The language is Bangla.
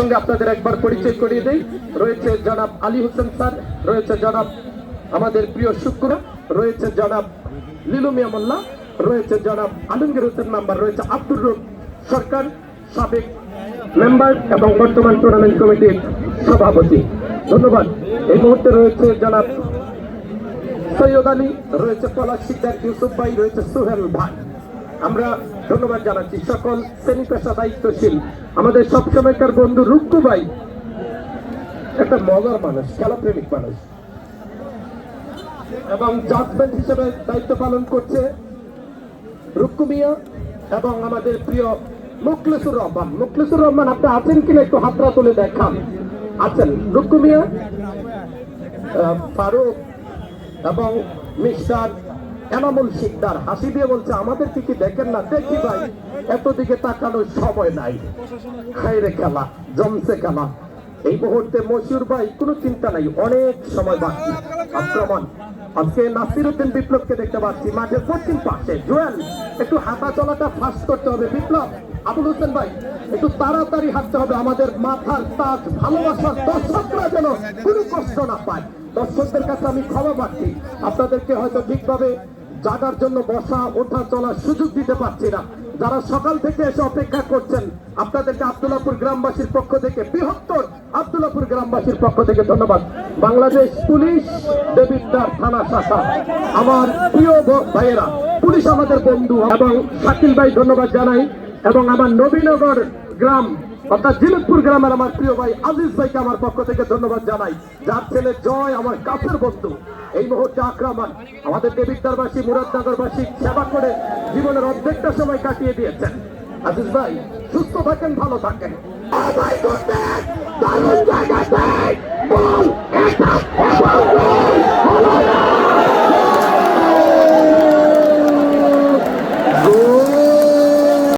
সঙ্গে আপনাদের একবার পরিচয় করিয়ে দেই। রয়েছে জনাব আলী হোসেন স্যার, রয়েছে জনাব আমাদের প্রিয় শুক্র, রয়েছে জনাব লিলু মিয়া মোল্লা, রয়েছে জনাব আলমগীর হোসেন মেম্বার রয়েছে আব্দুর রব সরকার, সাবেক মেম্বার এবং বর্তমান টুর্নামেন্ট কমিটির সভাপতি। ধন্যবাদ। এই মুহূর্তে রয়েছে জনাব সৈয়দ আলী, রয়েছে পলাশ শিকদার ইউসুফ ভাই, রয়েছে সোহেল ভাই। আমরা ধন্যবাদ জানাচ্ছি। সকল শ্রেণি পেশা দায়িত্বশীল। আমাদের সবসময়কার বন্ধু রুক্কু ভাই। একটা মজার মানুষ, খেলাপ্রেমিক মানুষ। এবং জাজমেন্ট হিসেবে দায়িত্ব পালন করছে রুক্কু মিয়া এবং আমাদের প্রিয় মুখলেসুর রহমান। মুখলেসুর রহমান, আপনি আছেন কিনা একটু হাতরা তুলে দেখান। আছেন রুক্কু মিয়া ফারুক এবং মিস্টার এনামুল শিকদার হাসি দিয়ে বলছে আমাদের কি দেখেন না? দেখি ভাই এত দিকে তাকানোর সময় নাই। খাইরে খেলা, জমছে খেলা। এই মুহূর্তে মশিউর ভাই, কোনো চিন্তা নাই, অনেক সময় বাকি। আক্রমণ। আজকে নাসির উদ্দিন বিপ্লবকে দেখতে পাচ্ছি মাঠের পশ্চিম পাশে জুয়েল, একটু হাঁটা চলাটা ফাস্ট করতে হবে, বিপ্লব। আবুল হোসেন ভাই, একটু তাড়াতাড়ি হাঁটতে হবে। আমাদের মাথার তাজ, ভালোবাসার দর্শকরা যেন কোনো কষ্ট না পায়। দর্শকদের কাছে আমি ক্ষমা পাচ্ছি আপনাদেরকে হয়তো ঠিকভাবে জাগার জন্য বসা, ওঠা, চলার সুযোগ দিতে পারছি না। যারা সকাল থেকে এসে অপেক্ষা করছেন, আপনাদেরকে আব্দুল্লাপুর গ্রামবাসীর পক্ষ থেকে, বৃহত্তর আব্দুল্লাপুর গ্রামবাসীর পক্ষ থেকে ধন্যবাদ। বাংলাদেশ পুলিশ দেবিদ্দার থানা শাখা। আমার প্রিয় ভাইয়েরা, পুলিশ আমাদের বন্ধু এবং শাকিল ভাই ধন্যবাদ জানাই, এবং আমার নবীনগর গ্রাম অর্থাৎ জিলতপুর গ্রামের আমার প্রিয় ভাই আজিজ ভাইকে আমার পক্ষ থেকে ধন্যবাদ জানাই। যার ছেলে জয় আমার কাছের বন্ধু। এই মুহূর্তে আক্রমণ। আমাদের দেবিদ্দারবাসী মুরাদনগরবাসী সেবা করে জীবনের অর্ধেকটা সময় কাটিয়ে দিয়েছেন। আজিজ ভাই, সুস্থ থাকেন, ভালো থাকেন।